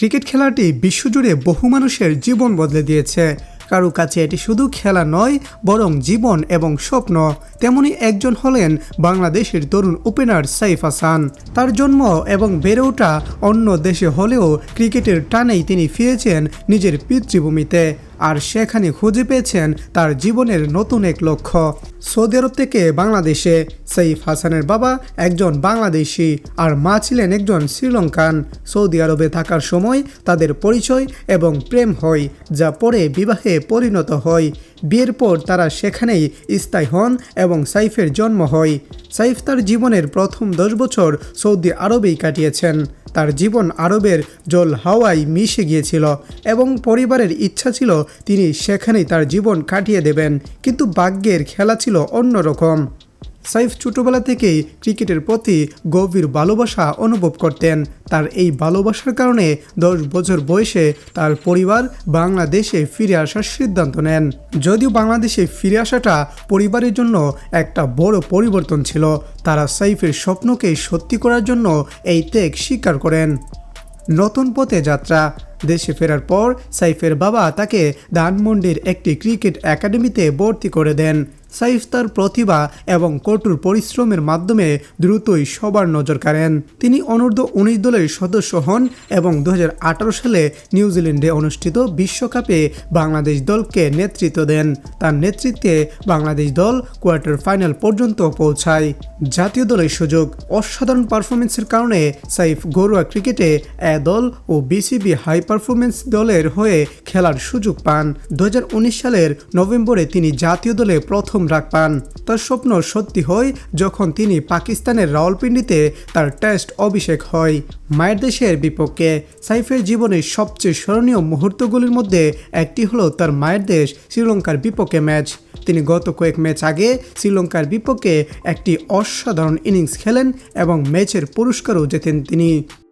Cricket খেলাটি বিশ্বজুড়ে বহু মানুষের জীবন বদলে দিয়েছে। কারও কাছে এটি শুধু খেলা নয়, বরং জীবন এবং স্বপ্ন। তেমনি একজন হলেন বাংলাদেশের তরুণ ওপেনার সাইফ হাসান। তার জন্ম এবং বেড়ে ওঠা অন্য দেশে হলেও ক্রিকেটের টানেই তিনি ফিরেছেন নিজের পিতৃভূমিতে। আর সেখানে খুঁজে পেয়েছেন তার জীবনের নতুন এক লক্ষ্য, সৌদি আরব থেকে বাংলাদেশে। সাইফ হাসানের বাবা একজন বাংলাদেশি আর মা ছিলেন একজন শ্রীলঙ্কান। সৌদি আরবে থাকার সময় তাদের পরিচয় এবং প্রেম হয়, যা পরে বিবাহে পরিণত হয়। বিয়ের পর তারা সেখানেই স্থায়ী হন এবং সাইফের জন্ম হয়। সাইফ তার জীবনের প্রথম দশ বছর সৌদি আরবেই কাটিয়েছেন। তার জীবন আরবের জল হাওয়ায় মিশে গিয়েছিল এবং পরিবারের ইচ্ছা ছিল তিনি সেখানেই তার জীবন কাটিয়ে দেবেন, কিন্তু ভাগ্যের খেলা ছিল অন্যরকম। সাইফ ছোটবেলা থেকেই ক্রিকেটের প্রতি গভীর ভালোবাসা অনুভব করতেন। তার এই ভালোবাসার কারণে দশ বছর বয়সে তার পরিবার বাংলাদেশে ফিরে আসার সিদ্ধান্ত নেন। যদিও বাংলাদেশে ফিরে আসাটা পরিবারের জন্য একটা বড় পরিবর্তন ছিল, তারা সাইফের স্বপ্নকে সত্যি করার জন্য এই ত্যাগ স্বীকার করেন। নতুন পথে যাত্রা। দেশে ফেরার পর সাইফের বাবা তাকে ধানমন্ডির একটি ক্রিকেট একাডেমিতে ভর্তি করে দেন। সাইফ তার প্রতিভা এবং কঠোর পরিশ্রমের মাধ্যমে দ্রুতই সবার নজর কাড়েন। তিনি অনূর্ধ্ব উনিশ দলের সদস্য হন এবং দুহাজার আঠারো সালে নিউজিল্যান্ডে অনুষ্ঠিত বিশ্বকাপে বাংলাদেশ দলকে নেতৃত্ব দেন। তার নেতৃত্বে বাংলাদেশ দল কোয়ার্টার ফাইনাল পর্যন্ত পৌঁছায়। জাতীয় দলের সুযোগ, অসাধারণ পারফরমেন্সের কারণে সাইফ ঘরোয়া ক্রিকেটে এ দল ও বিসিবি হাই পারফরমেন্স দলের হয়ে খেলার সুযোগ পান। দু হাজার উনিশ সালের নভেম্বরে তিনি জাতীয় দলে প্রথম ডাক পান। তার স্বপ্ন সত্যি হয় যখন তিনি পাকিস্তানের রাওয়ালপিন্ডিতে তার টেস্ট অভিষেক হয়। মায়ের দেশের বিপক্ষে সাইফের জীবনের সবচেয়ে স্মরণীয় মুহূর্তগুলির মধ্যে একটি হলো তার মায়ের দেশ শ্রীলঙ্কার বিপক্ষে ম্যাচ। তিনি গত কয়েক ম্যাচ আগে শ্রীলঙ্কার বিপক্ষে একটি অসাধারণ ইনিংস খেলেন এবং ম্যাচের পুরস্কারও জেতেন তিনি।